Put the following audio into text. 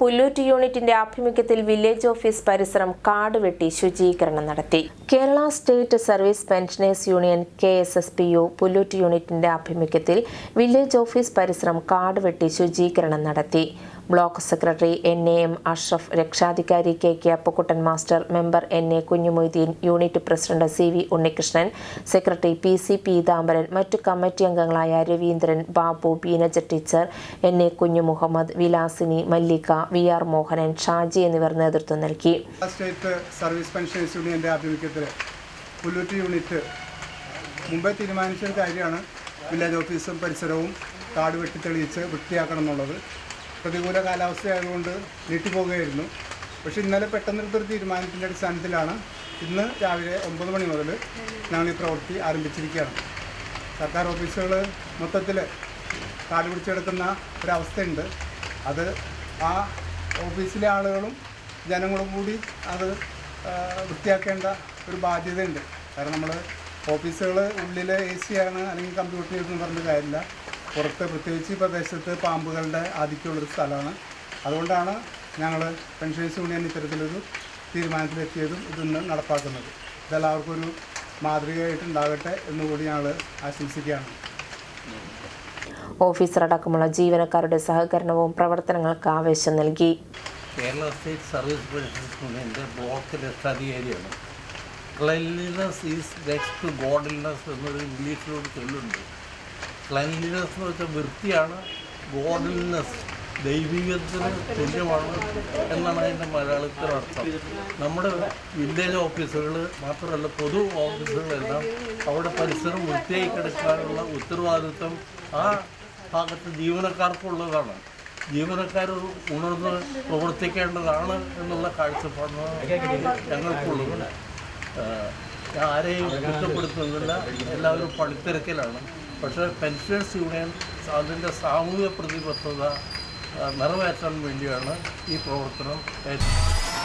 പുല്ലൂറ്റ് യൂണിറ്റിന്റെ ആഭിമുഖ്യത്തിൽ village office പരിസരം കാട് വെട്ടി ശുചീകരണം നടത്തി. Kerala state service pensioners union K S S P U Pullut യൂണിറ്റിന്റെ ആഭിമുഖ്യത്തിൽ വില്ലേജ് ഓഫീസ് പരിസരം കാട് വെട്ടി ശുചീകരണം നടത്തി. Block secretary N A M Ashraf രക്ഷാധികാരി K K Appakuttan master member N A Kunhumoideen unit president C V Unnikrishnan secretary P C Peethambaran മറ്റു committee അംഗങ്ങളായ Raveendran Babu Beenaja teacher N A Kunhu Muhammad Vilasini Mallika V R Mohanan Shaji എന്നിവർ നേതൃത്വം നൽകി. Service ആഭിമുഖ്യത്തിൽ unit മുമ്പേ തീരുമാനിച്ച കാര്യമാണ്. Village ഓഫീസും പരിസരവും കാട് വെട്ടി തെളിയിച്ച് വൃത്തിയാക്കണം എന്നുള്ളത് പ്രതികൂല കാലാവസ്ഥയായതുകൊണ്ട് നീട്ടിപ്പോകുകയായിരുന്നു. പക്ഷേ ഇന്നലെ പെട്ടെന്നെടുത്തൊരു തീരുമാനത്തിന്റെ അടിസ്ഥാനത്തിലാണ് ഇന്ന് രാവിലെ ഒമ്പത് മണി മുതൽ ഞങ്ങൾ ഈ പ്രവൃത്തി ആരംഭിച്ചിരിക്കുകയാണ്. സർക്കാർ ഓഫീസുകൾ മൊത്തത്തിൽ കാട് പിടിച്ചെടുക്കുന്ന ഒരവസ്ഥയുണ്ട്. അത് ആ ഓഫീസിലെ ആളുകളും ജനങ്ങളും കൂടി അത് വൃത്തിയാക്കേണ്ട ഒരു ബാധ്യതയുണ്ട്. കാരണം നമ്മൾ ഓഫീസുകൾ ഉള്ളിൽ എ സി ആണ് അല്ലെങ്കിൽ കമ്പ്യൂട്ടർ എന്ന് പറഞ്ഞ കാര്യമില്ല. പുറത്ത് പ്രത്യേകിച്ച് ഈ പ്രദേശത്ത് പാമ്പുകളുടെ ആധിക്യമുള്ളൊരു സ്ഥലമാണ്. അതുകൊണ്ടാണ് ഞങ്ങൾ പെൻഷൻസ് യൂണിയൻ ഇത്തരത്തിലൊരു തീരുമാനത്തിലെത്തിയതും ഇതിന്ന് നടപ്പാക്കുന്നത്. ഇതെല്ലാവർക്കും ഒരു മാതൃകയായിട്ടുണ്ടാകട്ടെ എന്നുകൂടി ഞങ്ങൾ ആശംസിക്കുകയാണ്. ഓഫീസർ അടക്കമുള്ള ജീവനക്കാരുടെ സഹകരണവും പ്രവർത്തനങ്ങൾക്ക് ആവേശം നൽകി. കേരള സ്റ്റേറ്റ് സർവീസ് പെൻഷൻസ് യൂണിയന്റെ block രക്ഷാധികാരിയാണ് cleanliness is next to godliness എന്നൊരു ഇംഗ്ലീഷിലൊരു ചൊല്ലുണ്ട്. ക്ലൈൻലിനെസ് എന്ന് വെച്ചാൽ വൃത്തിയാണ് ഗോഡ്ലിനെസ് ദൈവികത്തിന് തുല്യമാണ് എന്നാണ് അതിന്റെ മലയാളത്തിൽ അർത്ഥം. നമ്മുടെ വില്ലേജ് ഓഫീസുകൾ മാത്രമല്ല പൊതു ഓഫീസുകളെല്ലാം അവിടെ പരിസരം വൃത്തിയായി കിടക്കാനുള്ള ഉത്തരവാദിത്വം ആ ഭാഗത്ത് ജീവനക്കാർക്കുള്ളതാണ്. ജീവനക്കാർ ഉണർന്ന് പ്രവർത്തിക്കേണ്ടതാണ് എന്നുള്ള കാഴ്ചപ്പാടാണ് ഞങ്ങൾക്കുള്ളത്. ആരെയും കുറ്റപ്പെടുത്തുന്നില്ല എല്ലാവരും പണിത്തിരക്കിലാണ്. പക്ഷേ പെൻഷനേഴ്സ് യൂണിയൻ അതിന്റെ സാമൂഹിക പ്രതിബദ്ധത നിറവേറ്റാൻ വേണ്ടിയാണ് ഈ പ്രവർത്തനം ഏറ്റെടുത്തത്.